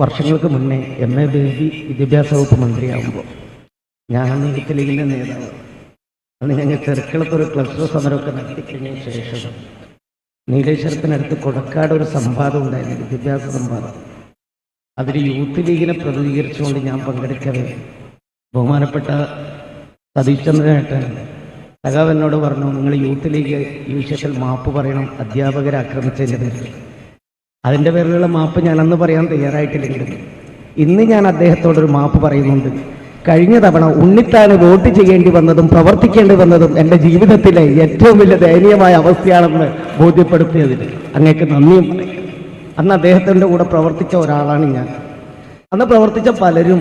വർഷങ്ങൾക്ക് മുന്നേ M A baby വിദ്യാഭ്യാസ വകുപ്പ് മന്ത്രിയാകുമ്പോൾ ഞാൻ ലീഗിന്റെ നേതാവ്. അന്ന് ഞങ്ങൾ ചെറുക്കളത്ത് ഒരു ക്ലസ്റ്റർ സമരമൊക്കെ നടത്തിക്കഴിഞ്ഞ ശേഷം നീലേശ്വരത്തിനടുത്ത് കൊടക്കാട് ഒരു സംവാദം ഉണ്ടായിരുന്നു വിദ്യാഭ്യാസ സംവാദം. അതിൽ യൂത്ത് ലീഗിനെ പ്രതികരിച്ചുകൊണ്ട് ഞാൻ പങ്കെടുക്കവേ. ബഹുമാനപ്പെട്ട സതീഷ് ചന്ദ്രനേട്ടൻ സഖാവ് എന്നോട് പറഞ്ഞു നിങ്ങൾ യൂത്ത് ലീഗ് ഈ വിഷയത്തിൽ മാപ്പ് പറയണം അധ്യാപകരെ ആക്രമിച്ചതിന്റെ പേരിൽ. അതിന്റെ പേരിലുള്ള മാപ്പ് ഞാൻ അന്ന് പറയാൻ തയ്യാറായിട്ടില്ലെങ്കിലും ഇന്ന് ഞാൻ അദ്ദേഹത്തോടൊരു മാപ്പ് പറയുന്നുണ്ട്. കഴിഞ്ഞ തവണ ഉണ്ണിത്താന് വോട്ട് ചെയ്യേണ്ടി വന്നതും പ്രവർത്തിക്കേണ്ടി വന്നതും എന്റെ ജീവിതത്തിലെ ഏറ്റവും വലിയ ദയനീയമായ അവസ്ഥയാണെന്ന് ബോധ്യപ്പെടുത്തിയതിന് അങ്ങേക്ക് നന്ദിയും പറയും അന്ന് അദ്ദേഹത്തിന്റെ കൂടെ പ്രവർത്തിച്ച ഒരാളാണ് ഞാൻ. അന്ന് പ്രവർത്തിച്ച പലരും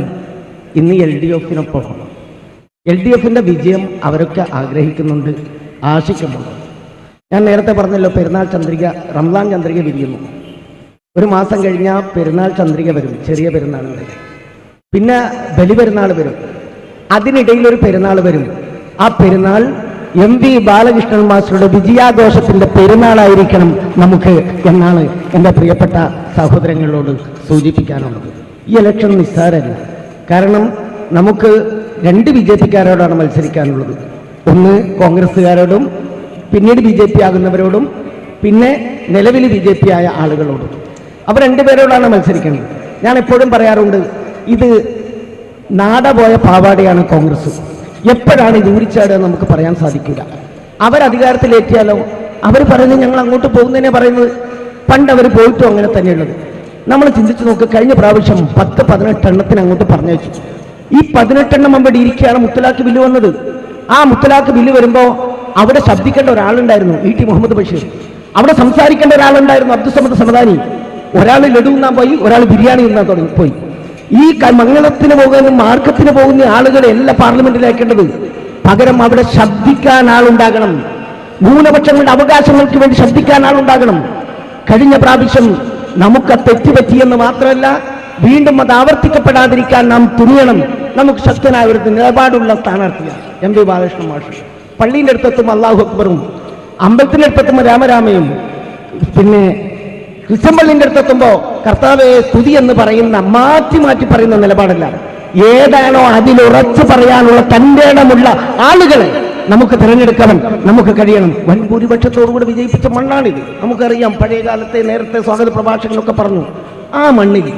ഇന്ന് എൽ ഡി എഫിനൊപ്പമാണ് എൽ ഡി എഫിന്റെ വിജയം അവരൊക്കെ ആഗ്രഹിക്കുന്നുണ്ട് ആശിക്കുന്നുണ്ട്. ഞാൻ നേരത്തെ പറഞ്ഞല്ലോ പെരുന്നാൾ ചന്ദ്രിക റംലാൻ ചന്ദ്രിക വിരിയുന്നു. ഒരു മാസം കഴിഞ്ഞാൽ പെരുന്നാൾ ചന്ദ്രിക വരും ചെറിയ പെരുന്നാൾ പിന്നെ ബലിപെരുന്നാൾ വരും. അതിനിടയിൽ ഒരു പെരുന്നാൾ വരും. ആ പെരുന്നാൾ എം വി ബാലകൃഷ്ണൻ മാസ്റ്ററുടെ വിജയാഘോഷത്തിന്റെ പെരുന്നാളായിരിക്കണം നമുക്ക് എന്നാണ് എന്റെ പ്രിയപ്പെട്ട സഹോദരങ്ങളോട് സൂചിപ്പിക്കാനുള്ളത്. ഈ ഇലക്ഷൻ നിസ്സാരമല്ല. കാരണം നമുക്ക് രണ്ട് ബി ജെ പിക്കാരോടാണ് മത്സരിക്കാനുള്ളത്. ഒന്ന് കോൺഗ്രസ്സുകാരോടും പിന്നീട് ബി ജെ പി ആകുന്നവരോടും പിന്നെ നിലവിൽ ബി ജെ പി ആയ ആളുകളോടും. അവർ രണ്ടുപേരോടാണ് മത്സരിക്കുന്നത് ഞാൻ എപ്പോഴും പറയാറുണ്ട് ഇത് നാട പോയ പാവാടയാണ് കോൺഗ്രസ്. എപ്പോഴാണ് ഇത് ഊരിച്ചാടുക നമുക്ക് പറയാൻ സാധിക്കില്ല. അവർ അധികാരത്തിലേറ്റിയാലോ അവർ പറയുന്നത് ഞങ്ങൾ അങ്ങോട്ട് പോകുന്നതിനെ പറയുന്നത്. പണ്ട് അവർ പോയിട്ടും അങ്ങനെ തന്നെയുള്ളത്. നമ്മൾ ചിന്തിച്ചു നോക്ക് കഴിഞ്ഞ പ്രാവശ്യം പത്ത് പതിനെട്ടെണ്ണത്തിന് അങ്ങോട്ട് പറഞ്ഞയച്ചു. ഈ പതിനെട്ടെണ്ണം അവിടെ ഇരിക്കുകയാണ് മുത്തലാഖ് ബില്ല് വന്നത്. ആ മുത്തലാഖ് ബില്ല് വരുമ്പോൾ അവിടെ ശബ്ദിക്കേണ്ട ഒരാളുണ്ടായിരുന്നു ഇ ടി മുഹമ്മദ് ബഷീർ. അവിടെ സംസാരിക്കേണ്ട ഒരാളുണ്ടായിരുന്നു അബ്ദുസമദ് സമദാനി. ഒരാൾ ലഡു ഉണ്ണാൻ പോയി ഒരാൾ ബിരിയാണി ഉണ്ണാൻ തുടങ്ങി പോയി. ഈ മംഗളത്തിന് പോകുന്ന മാർക്കത്തിന് പോകുന്ന ആളുകളെ അല്ല പാർലമെന്റിലേക്കേണ്ടത് പകരം അവിടെ ശബ്ദിക്കാൻ ആളുണ്ടാകണം. ന്യൂനപക്ഷങ്ങളുടെ അവകാശങ്ങൾക്ക് വേണ്ടി ശബ്ദിക്കാൻ ആളുണ്ടാകണം. കഴിഞ്ഞ പ്രാവശ്യം നമുക്ക് ആ തെറ്റ് പറ്റിയെന്ന് മാത്രമല്ല വീണ്ടും അത് ആവർത്തിക്കപ്പെടാതിരിക്കാൻ നാം തുനിയണം. നമുക്ക് ശക്തനായ ഒരു നിലപാടുള്ള സ്ഥാനാർത്ഥിയാണ് എം വി ബാലകൃഷ്ണൻ മാഷ്. പള്ളീന്റെ അള്ളാഹു അക്ബറും അമ്പലത്തിന്റെ രാമരാമയും പിന്നെ ക്രിസ്ത്യമ്പള്ളിന്റെ അടുത്തെത്തുമ്പോ കർത്താവെ സ്തുതി എന്ന് പറയുന്ന മാറ്റി മാറ്റി പറയുന്ന നിലപാടല്ല. ഏതാണോ അതിലുറച്ചു പറയാനുള്ള തന്റെ ഇടമുള്ള ആളുകളെ നമുക്ക് തിരഞ്ഞെടുക്കണം നമുക്ക് കഴിയണം. വൻ ഭൂരിപക്ഷത്തോടുകൂടി വിജയിപ്പിച്ച മണ്ണാണിത്. നമുക്കറിയാം പഴയ കാലത്തെ നേരത്തെ സ്വാഗത പ്രഭാഷകനൊക്കെ പറഞ്ഞു ആ മണ്ണിൽ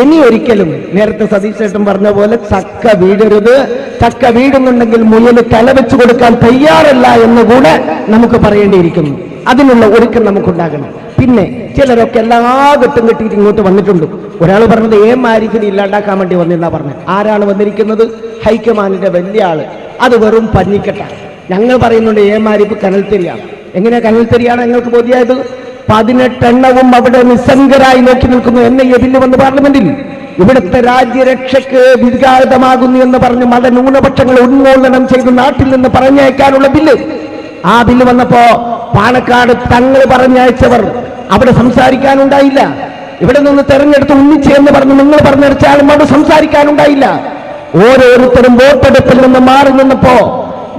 ഇനി ഒരിക്കലും നേരത്തെ സതീഷ് ചേട്ടൻ പറഞ്ഞ പോലെ ചക്ക വീടരുത്. ചക്ക വീടുന്നുണ്ടെങ്കിൽ മുയൽ തലവെച്ചു കൊടുക്കാൻ തയ്യാറല്ല എന്ന് കൂടെ നമുക്ക് പറയേണ്ടിയിരിക്കുന്നു. അതിനുള്ള ഒരുക്കം നമുക്കുണ്ടാകണം. പിന്നെ ചിലരൊക്കെ എല്ലാ ഘട്ടം കെട്ടിയിട്ട് ഇങ്ങോട്ട് വന്നിട്ടുണ്ട്. ഒരാൾ പറഞ്ഞത് ഏ മാരിഫിനെ ഇല്ലാണ്ടാക്കാൻ വേണ്ടി വന്നിരുന്നാ പറഞ്ഞത്. ആരാണ് വന്നിരിക്കുന്നത്? ഹൈക്കമാൻഡിന്റെ വലിയ ആൾ. അത് വെറും പഞ്ഞിക്കെട്ടാണ് ഞങ്ങൾ പറയുന്നുണ്ട് ഏ മാരിഫ് കനൽത്തിരിയാണ്. എങ്ങനെയാ കനൽത്തിരിയാണ് ഞങ്ങൾക്ക് ബോധ്യമായത് പതിനെട്ടെണ്ണവും അവിടെ നിസ്സംഗരായി നോക്കി നിൽക്കുന്നു. എന്നെ എതിന് വന്ന് പാർലമെന്റിൽ. ഇവിടുത്തെ രാജ്യരക്ഷയ്ക്ക് വിഘാതമാകുന്നു എന്ന് പറഞ്ഞ് മത ന്യൂനപക്ഷങ്ങൾ ഉന്മൂലനം ചെയ്ത് നാട്ടിൽ നിന്ന് പറഞ്ഞയക്കാനുള്ള ബില്ല്. ആ ബില്ല് വന്നപ്പോ പാണക്കാട് തങ്ങൾ പറഞ്ഞയച്ചവർ അവിടെ സംസാരിക്കാനുണ്ടായില്ല. ഇവിടെ നിന്ന് തെരഞ്ഞെടുത്ത് ഉന്നിച്ച് എന്ന് പറഞ്ഞ് നിങ്ങൾ പറഞ്ഞയച്ചാലും അവിടെ സംസാരിക്കാനുണ്ടായില്ല. ഓരോരുത്തരും വോട്ടെടുപ്പിൽ നിന്ന് മാറി നിന്നപ്പോ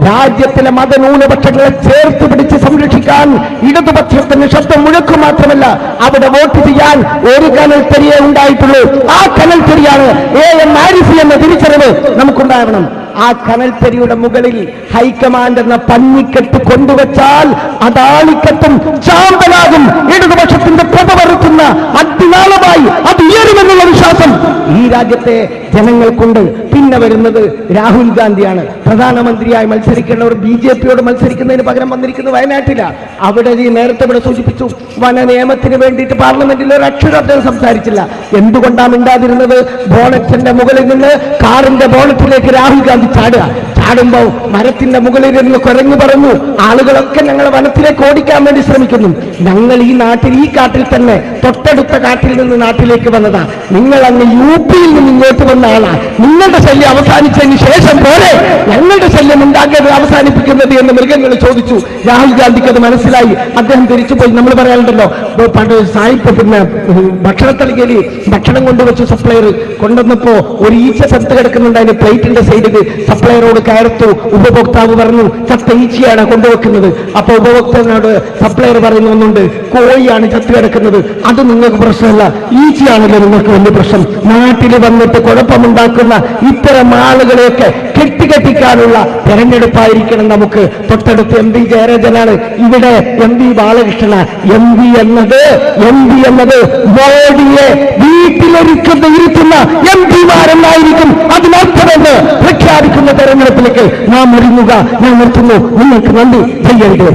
രാജ്യത്തിലെ മതന്യൂനപക്ഷങ്ങളെ ചേർത്ത് പിടിച്ച് സംരക്ഷിക്കാൻ ഇടതുപക്ഷത്തിന് ശബ്ദം മുഴക്കു മാത്രമല്ല അവിടെ വോട്ട് ചെയ്യാൻ ഒരു കനൽ തെരിയേ ഉണ്ടായിട്ടുള്ളൂ. ആ കനൽ തെരിയാണ് എ എം ആരിഫി എന്ന തിരിച്ചറിവ് നമുക്കുണ്ടാവണം ആ കനൽത്തരിയുടെ മുകളിൽ ഹൈക്കമാൻഡ് എന്ന പഞ്ഞിക്കെട്ട് കൊണ്ടുവച്ചാൽ അതാളിക്കത്തും ചാമ്പലാകും. ഇടതുപക്ഷത്തിന്റെ പ്രഭ അതിനാളമായി അത് ഉയരുമെന്നുള്ള വിശ്വാസം ഈ രാജ്യത്തെ ജനങ്ങൾക്കുണ്ട്. പിന്നെ വരുന്നത് രാഹുൽ ഗാന്ധിയാണ്. പ്രധാനമന്ത്രിയായി മത്സരിക്കേണ്ടവർ ബി ജെ പിയോട് മത്സരിക്കുന്നതിന് പകരം വന്നിരിക്കുന്നത് വയനാട്ടില. അവിടെ ഈ നേരത്തെ ഇവിടെ സൂചിപ്പിച്ചു വന നിയമത്തിന് വേണ്ടിയിട്ട് പാർലമെന്റിൽ ഒരു അക്ഷരം അദ്ദേഹം സംസാരിച്ചില്ല. എന്തുകൊണ്ടാണ് മിണ്ടാതിരുന്നത്? ബോണറ്റിന്റെ മുകളിൽ നിന്ന് കാറിന്റെ ബോണറ്റിലേക്ക് രാഹുൽ ഗാന്ധി ചാടുക. ചാടുമ്പോൾ മരത്തിന്റെ മുകളിൽ നിന്ന് കുരങ്ങു പറഞ്ഞു ആളുകളൊക്കെ ഞങ്ങൾ വനത്തിലേക്ക് ഓടിക്കാൻ വേണ്ടി ശ്രമിക്കുന്നു. ഞങ്ങൾ ഈ നാട്ടിൽ ഈ കാട്ടിൽ തന്നെ തൊട്ടടുത്ത കാട്ടിൽ നിന്ന് നാട്ടിലേക്ക് വന്നതാ. നിങ്ങൾ അങ്ങ് യു പിയിൽ നിന്ന് ഇങ്ങോട്ട് വന്ന ആളാ. നിങ്ങളുടെ ശല്യം അവസാനിച്ചതിന് ശേഷം പോലെ ഞങ്ങളുടെ ശല്യം ഉണ്ടാക്കിയത് അവസാനിപ്പിക്കുന്നത് എന്ന് മൃഗങ്ങൾ ചോദിച്ചു. രാഹുൽ ഗാന്ധിക്ക് അത് മനസ്സിലായി. അദ്ദേഹം തിരിച്ചുപോയി. നമ്മൾ പറയാറുണ്ടല്ലോ ഇപ്പൊ പണ്ട് സായിപ്പ് പിന്നെ ഭക്ഷണത്തളികയിൽ ഭക്ഷണം കൊണ്ടുവച്ച് സപ്ലയർ കൊണ്ടുവന്നപ്പോ ഒരു ഈച്ച ചത്ത് കിടക്കുന്നുണ്ട് അതിന്റെ പ്ലേറ്റിന്റെ സൈഡിൽ സപ്ലയറോട് കയർത്തു. ഉപഭോക്താവ് പറഞ്ഞു ചത്ത ഈച്ചയാണ് കൊണ്ടുവെക്കുന്നത്. അപ്പൊ ഉപഭോക്താവിനോട് സപ്ലയർ പറയുന്ന ഒന്നുണ്ട് കോഴിയാണ് ചത്ത് കിടക്കുന്നത്. അത് നിങ്ങൾക്ക് പ്രശ്നമല്ല. ഈച്ചയാണല്ലോ നിങ്ങൾക്ക് വലിയ പ്രശ്നം. നാട്ടിൽ വന്നിട്ട് കുഴപ്പമുണ്ടാക്കുന്ന ഇത്തരം ആളുകളെയൊക്കെ കെട്ടിക്കെട്ടിക്കാനുള്ള തെരഞ്ഞെടുപ്പായിരിക്കണം നമുക്ക്. തൊട്ടടുത്ത് എം പി ജയരാജനാണ്. ഇവിടെ M P Balakrishnan. M P എന്നത് എം പി എന്നത് മോഡിയെ വീട്ടിലൊരുക്കുന്ന ഇരുത്തുന്ന എം പിമാരെന്നായിരിക്കും അതിനർത്ഥമെന്ന് പ്രഖ്യാപിക്കുന്ന തെരഞ്ഞെടുപ്പിലേക്ക് നാം ഒരുങ്ങുക. ഞാൻ നിർത്തുന്നു. നിങ്ങൾക്ക് നന്ദി. ചെയ്യരുത്